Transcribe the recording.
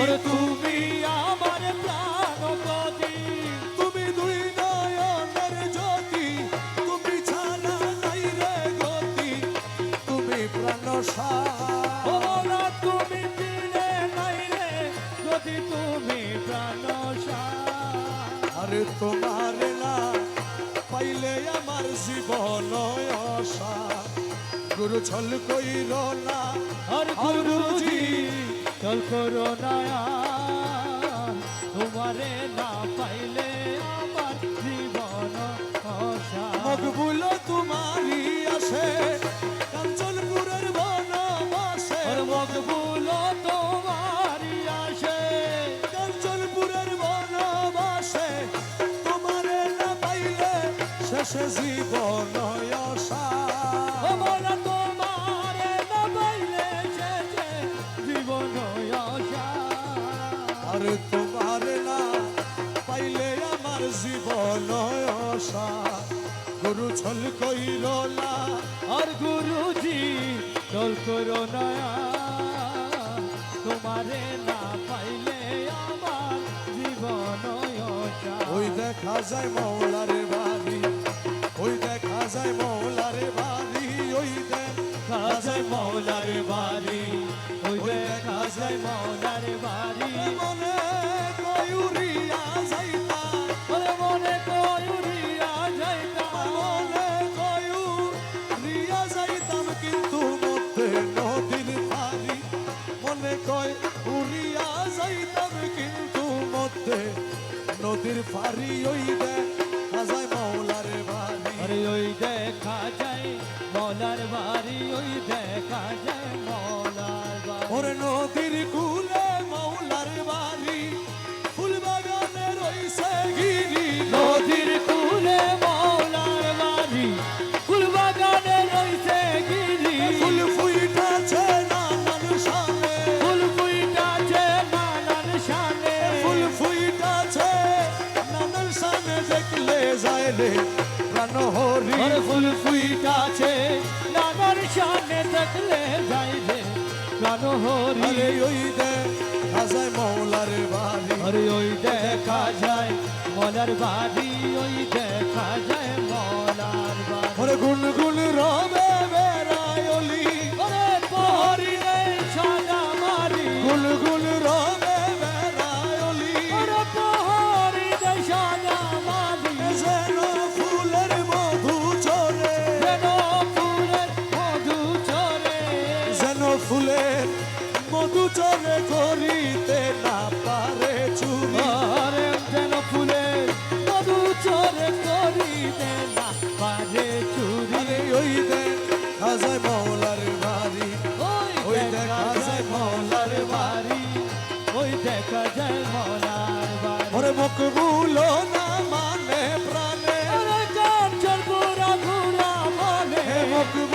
ওরে তুমি আমার প্রাণপতি। তুমি দুই নয়নের জ্যোতি। তুমি ছাড়া নাই রে গতি। তুমি প্রাণ ও তুমি ফিরে নাই রে। যদি তুমি প্রাণ আরে তোমার না পাইলে আমার জীবন আশা গুরু ছল কইর না আর চল করো তোমারে না পাইলে আমার জীবন মকবুল তোমারই আসে কাঞ্চনপুরের বনবাসে। আর মকবুল তোমারি আসে। কাঞ্চনপুরের বনবাসে তোমারে না পাইলে শেষে জীবন আর তোমার না পাইলে আমার জীবন আশা। গুরু ছল কইর না, আর গুরুজি চল করো নয়া তোমারে না পাইলে আমার জীবন ওই দেখা যায় মৌলারে বাড়ি, ওই দেখা যায় মৌলারে বাড়ি, ওই দেখা যায় মৌলার বাড়ি, ওই দেখা যায় মৌলার বাড়ি। মনে কয়ুরিয়া যাইতা। মনে কয়ুরিয়া যাইতা। মনে কয়ুরিয়া যাইতাম কিন্তু মধ্যে নদীর পানি। মনে কয় উড়িয়া যাইতাম কিন্তু মধ্যে নদীর পারি ওই দেখা। আরে ওই দেখা যায় মৌলার বাড়ি ওই দেখা যায় মৌলার বাড়ি। ওরে নদীর কুলে মৌলার বাড়ি ফুল বাগানে রইছে গিরি নদীর কুলে মৌলার বাড়ি ফুল বাগানে রইছে গিরি ফুল ফুইটাছে নানান সামনে ফুল ফুইটাছে নানান শানে। ফুল ফুইটাছে নানান সামনে দেখলে যায় রে প্রাণ হরি আরে ফুল ফুইটাছে নানান শানে দেখলে যাই রে প্রাণ হরি আরে ওই দে হাজায় মৌলার বাড়ি। আরে ওই দেখা। যায় মলার বাড়ি। ওই দেখা যায় মলার বাড়ি। ওরে ফুলের মধু চলে করিতে না পারে চুমারে যেন ফুলের মধু চলে করিতে না পারে চুরি ওই দেখ হাজার মৌলার বাড়ি। ওই দেখা যায় মৌলার বাড়ি। ওই দেখা যায় মৌলার বাড়ি। ওরে মকবুল না মানে প্রাণে। কাঞ্চন পুরা ঘুরা মানে। মকবুল